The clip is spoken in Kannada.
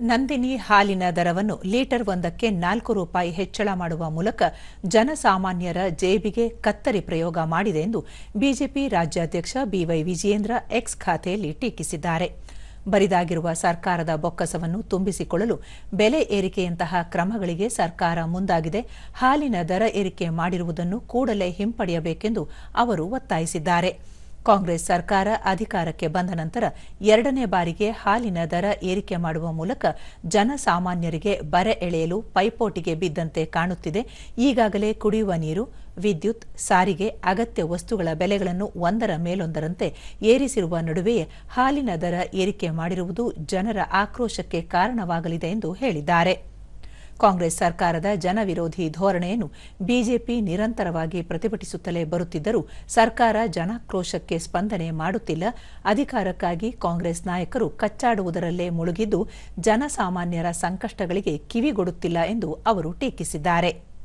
ನಂದಿನಿ ಹಾಲಿನ ದರವನ್ನು ಲೀಟರ್ ಒಂದಕ್ಕೆ ನಾಲ್ಕು ರೂಪಾಯಿ ಹೆಚ್ಚಳ ಮಾಡುವ ಮೂಲಕ ಜನಸಾಮಾನ್ಯರ ಜೇಬಿಗೆ ಕತ್ತರಿ ಪ್ರಯೋಗ ಮಾಡಿದೆ ಎಂದು ಬಿಜೆಪಿ ರಾಜ್ಯಾಧ್ಯಕ್ಷ ಬಿವೈ ವಿಜಯೇಂದ್ರ ಎಕ್ಸ್ ಖಾತೆಯಲ್ಲಿ ಟೀಕಿಸಿದ್ದಾರೆ. ಬರಿದಾಗಿರುವ ಸರ್ಕಾರದ ಬೊಕ್ಕಸವನ್ನು ತುಂಬಿಸಿಕೊಳ್ಳಲು ಬೆಲೆ ಏರಿಕೆಯಂತಹ ಕ್ರಮಗಳಿಗೆ ಸರ್ಕಾರ ಮುಂದಾಗಿದೆ. ಹಾಲಿನ ದರ ಏರಿಕೆ ಮಾಡಿರುವುದನ್ನು ಕೂಡಲೇ ಹಿಂಪಡೆಯಬೇಕೆಂದು ಅವರು ಒತ್ತಾಯಿಸಿದ್ದಾರೆ. ಕಾಂಗ್ರೆಸ್ ಸರ್ಕಾರ ಅಧಿಕಾರಕ್ಕೆ ಬಂದ ನಂತರ ಎರಡನೇ ಬಾರಿಗೆ ಹಾಲಿನ ದರ ಏರಿಕೆ ಮಾಡುವ ಮೂಲಕ ಜನಸಾಮಾನ್ಯರಿಗೆ ಬರ ಎಳೆಯಲು ಪೈಪೋಟಿಗೆ ಬಿದ್ದಂತೆ ಕಾಣುತ್ತಿದೆ. ಈಗಾಗಲೇ ಕುಡಿಯುವ ನೀರು, ವಿದ್ಯುತ್, ಸಾರಿಗೆ, ಅಗತ್ಯ ವಸ್ತುಗಳ ಬೆಲೆಗಳನ್ನು ಒಂದರ ಮೇಲೊಂದರಂತೆ ಏರಿಸಿರುವ ನಡುವೆಯೇ ಹಾಲಿನ ದರ ಏರಿಕೆ ಮಾಡಿರುವುದು ಜನರ ಆಕ್ರೋಶಕ್ಕೆ ಕಾರಣವಾಗಲಿದೆ ಎಂದು ಹೇಳಿದ್ದಾರೆ. ಕಾಂಗ್ರೆಸ್ ಸರ್ಕಾರದ ಜನವಿರೋಧಿ ಧೋರಣೆಯನ್ನು ಬಿಜೆಪಿ ನಿರಂತರವಾಗಿ ಪ್ರತಿಭಟಿಸುತ್ತಲೇ ಬರುತ್ತಿದ್ದರೂ ಸರ್ಕಾರ ಜನಾಕ್ರೋಶಕ್ಕೆ ಸ್ಪಂದನೆ ಮಾಡುತ್ತಿಲ್ಲ. ಅಧಿಕಾರಕ್ಕಾಗಿ ಕಾಂಗ್ರೆಸ್ ನಾಯಕರು ಕಚ್ಚಾಡುವುದರಲ್ಲೇ ಮುಳುಗಿದ್ದು, ಜನಸಾಮಾನ್ಯರ ಸಂಕಷ್ಟಗಳಿಗೆ ಕಿವಿಗೊಡುತ್ತಿಲ್ಲ ಎಂದು ಅವರು ಟೀಕಿಸಿದ್ದಾರೆ.